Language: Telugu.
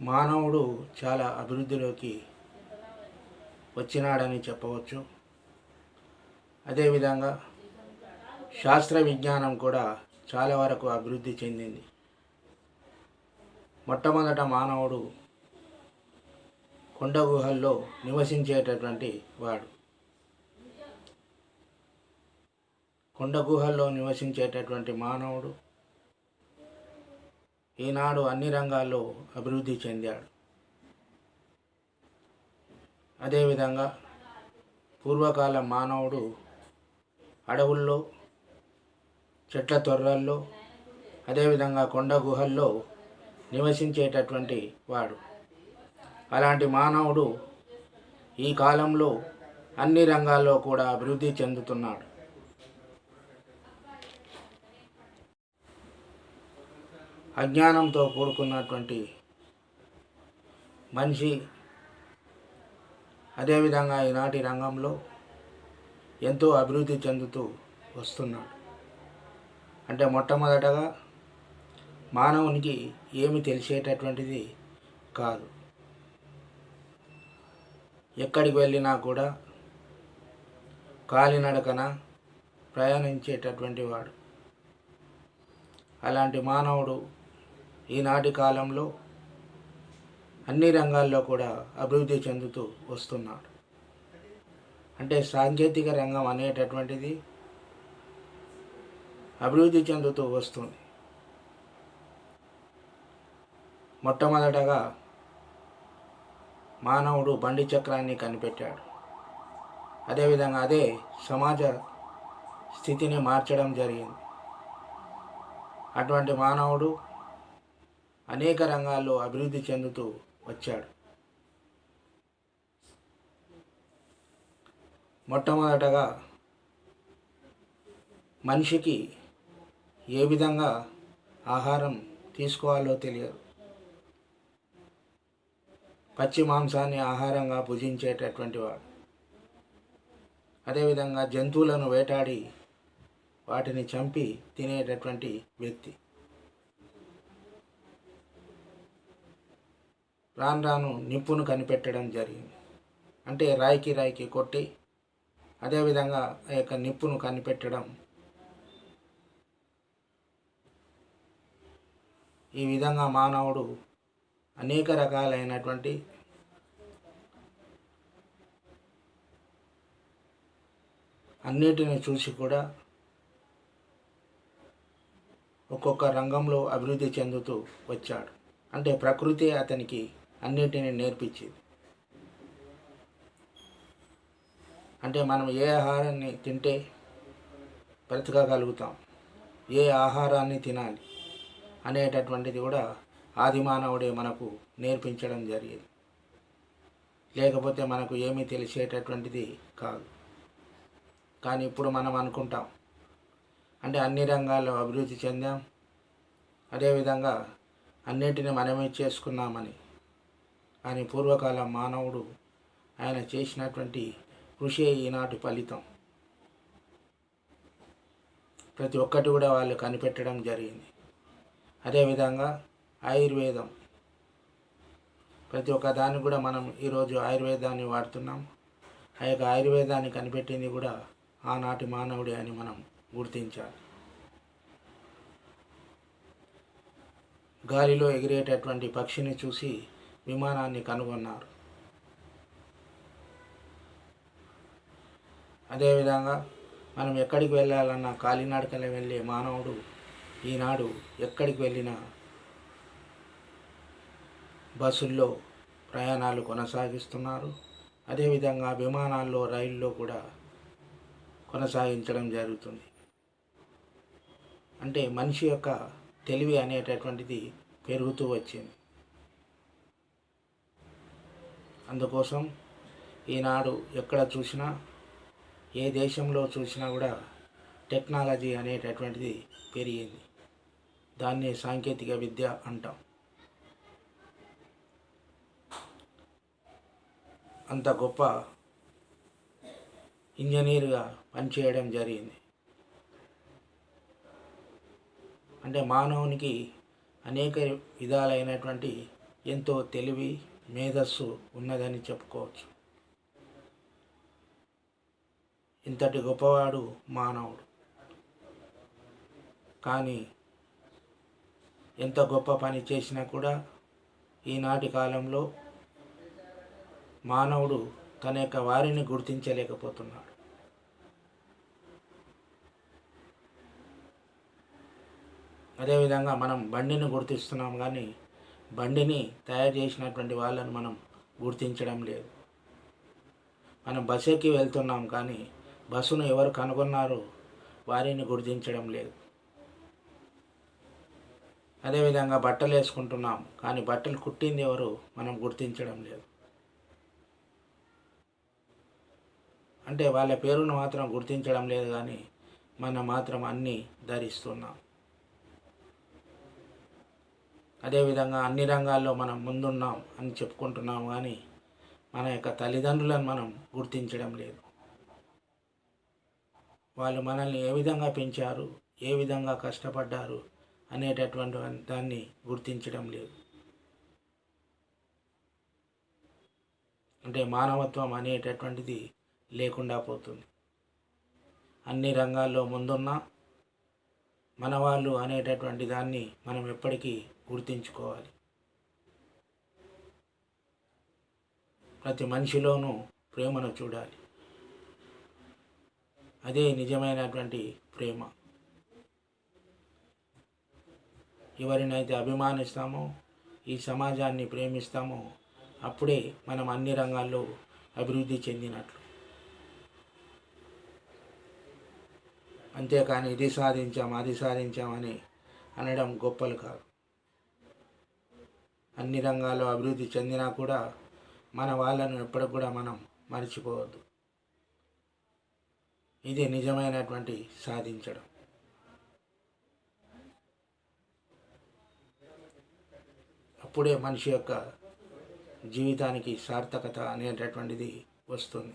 మానవుడు చాలా అభివృద్ధిలోకి వచ్చినాడని చెప్పవచ్చు. అదేవిధంగా శాస్త్ర విజ్ఞానం కూడా చాలా వరకు అభివృద్ధి చెందింది. మొట్టమొదట మానవుడు కొండ గుహల్లో నివసించేటటువంటి వాడు. కొండ గుహల్లో నివసించేటటువంటి మానవుడు ఈనాడు అన్ని రంగాల్లో అభివృద్ధి చెందాడు. అదేవిధంగా పూర్వకాల మానవుడు అడవుల్లో చెట్ల తొర్రల్లో అదేవిధంగా కొండ గుహల్లో నివసించేటటువంటి వాడు. అలాంటి మానవుడు ఈ కాలంలో అన్ని రంగాల్లో కూడా అభివృద్ధి చెందుతున్నాడు. అజ్ఞానంతో కూడుకున్నటువంటి మనిషి అదేవిధంగా ఈనాటి రంగంలో ఎంతో అభివృద్ధి చెందుతూ వస్తున్నాడు. అంటే మొట్టమొదటగా మానవునికి ఏమి తెలిసేటటువంటిది కాదు. ఎక్కడికి వెళ్ళినా కూడా కాలినడకన ప్రయాణించేటటువంటి వాడు. అలాంటి మానవుడు ఈనాటి కాలంలో అన్ని రంగాల్లో కూడా అభివృద్ధి చెందుతూ వస్తున్నాడు అంటే సాంకేతిక రంగం అనేటటువంటిది అభివృద్ధి చెందుతూ వస్తుంది. మొట్టమొదటగా మానవుడు బండి చక్రాన్ని కనిపెట్టాడు. అదేవిధంగా అదే సమాజ స్థితిని మార్చడం జరిగింది. అటువంటి మానవుడు అనేక రంగాల్లో అభివృద్ధి చెందుతూ వచ్చాడు. మొట్టమొదటగా మనిషికి ఏ విధంగా ఆహారం తీసుకోవాలో తెలియదు. పచ్చి మాంసాన్ని ఆహారంగా భుజించేటటువంటి వాడు. అదేవిధంగా జంతువులను వేటాడి వాటిని చంపి తినేటటువంటి వ్యక్తి. రాను రాను నిప్పును కనిపెట్టడం జరిగింది. అంటే రాయికి రాయికి కొట్టి అదేవిధంగా ఆ యొక్క నిప్పును కనిపెట్టడం. ఈ విధంగా మానవుడు అనేక రకాలైనటువంటి అన్నిటిని చూసి కూడా ఒక్కొక్క రంగంలో అభివృద్ధి చెందుతూ వచ్చాడు. అంటే ప్రకృతి అతనికి అన్నిటిని నేర్పించేది. అంటే మనం ఏ ఆహారాన్ని తింటే బ్రతకగలుగుతాం ఏ ఆహారాన్ని తినాలి అనేటటువంటిది కూడా ఆదిమానవుడే మనకు నేర్పించడం జరిగింది. లేకపోతే మనకు ఏమీ తెలిసేటటువంటిది కాదు. కానీ ఇప్పుడు మనం అనుకుంటాం అంటే అన్ని రంగాల్లో అభివృద్ధి చెందాం అదేవిధంగా అన్నింటిని మనమే చేసుకున్నామని అని పూర్వకాల మానవుడు ఆయన చేసినటువంటి కృషి ఈనాటి ఫలితం. ప్రతి ఒక్కటి కూడా వాళ్ళు కనిపెట్టడం జరిగింది. అదేవిధంగా ఆయుర్వేదం. ప్రతి ఒక్క దాన్ని కూడా మనం ఈరోజు ఆయుర్వేదాన్ని వాడుతున్నాం. ఆ యొక్క ఆయుర్వేదాన్ని కనిపెట్టింది కూడా ఆనాటి మానవుడే అని మనం గుర్తించాలి. గాలిలో ఎగిరేటటువంటి పక్షిని చూసి విమానాన్ని కనుగొన్నారు. అదేవిధంగా మనం ఎక్కడికి వెళ్ళాలన్నా కాలినడకన వెళ్ళే మానవుడు ఈనాడు ఎక్కడికి వెళ్ళినా బస్సుల్లో ప్రయాణాలు కొనసాగిస్తున్నారు. అదేవిధంగా విమానాల్లో రైల్లో కూడా కొనసాగించడం జరుగుతుంది. అంటే మనిషి యొక్క తెలివి అనేటటువంటిది పెరుగుతూ వచ్చింది. అందుకోసం ఈనాడు ఎక్కడ చూసినా ఏ దేశంలో చూసినా కూడా టెక్నాలజీ అనేటటువంటిది పెరిగింది. దాన్ని సాంకేతిక విద్య అంటాం. అంత గొప్ప ఇంజనీర్గా పనిచేయడం జరిగింది. అంటే మానవునికి అనేక విధాలైనటువంటి ఎంతో తెలివి మేధస్సు ఉన్నదని చెప్పుకోవచ్చు. ఇంతటి గొప్పవాడు మానవుడు. కానీ ఎంత గొప్ప పని చేసినా కూడా ఈనాటి కాలంలో మానవుడు తన యొక్క వారిని గుర్తించలేకపోతున్నాడు. అదేవిధంగా మనం బండిని గుర్తిస్తున్నాం కానీ బండిని తయారు చేసినటువంటి వాళ్ళని మనం గుర్తించడం లేదు. మనం బస్ ఎక్కి వెళ్తున్నాం కానీ బస్సును ఎవరు కనుగొన్నారో వారిని గుర్తించడం లేదు. అదేవిధంగా బట్టలు వేసుకుంటున్నాం కానీ బట్టలు కుట్టింది ఎవరు మనం గుర్తించడం లేదు. అంటే వాళ్ళ పేరును మాత్రం గుర్తించడం లేదు కానీ మనం మాత్రం అన్నీ ధరిస్తున్నాం. అదేవిధంగా అన్ని రంగాల్లో మనం ముందున్నాం అని చెప్పుకుంటున్నాం కానీ మన యొక్క తల్లిదండ్రులను మనం గుర్తించడం లేదు. వాళ్ళు మనల్ని ఏ విధంగా పెంచారు ఏ విధంగా కష్టపడ్డారు అనేటటువంటి దాన్ని గుర్తించడం లేదు. అంటే మానవత్వం అనేటటువంటిది లేకుండా పోతుంది. అన్ని రంగాల్లో ముందున్న మన వాళ్ళు అనేటటువంటి దాన్ని మనం ఎప్పటికీ గుర్తించుకోవాలి. ప్రతి మనిషిలోనూ ప్రేమను చూడాలి. అదే నిజమైనటువంటి ప్రేమ. ఎవరినైతే అభిమానిస్తామో ఈ సమాజాన్ని ప్రేమిస్తామో అప్పుడే మనం అన్ని రంగాల్లో అభివృద్ధి చెందినట్లు. అంతేకాని ఇది సాధించాం అది సాధించామని అనడం గొప్పలు కాదు. అన్ని రంగాల్లో అభివృద్ధి చెందినా కూడా మన వాళ్ళను ఎప్పటికి కూడా మనం మర్చిపోవద్దు. ఇది నిజమైనటువంటి సాధించడం. అప్పుడే మనిషి యొక్క జీవితానికి సార్థకత అనేటటువంటిది వస్తుంది.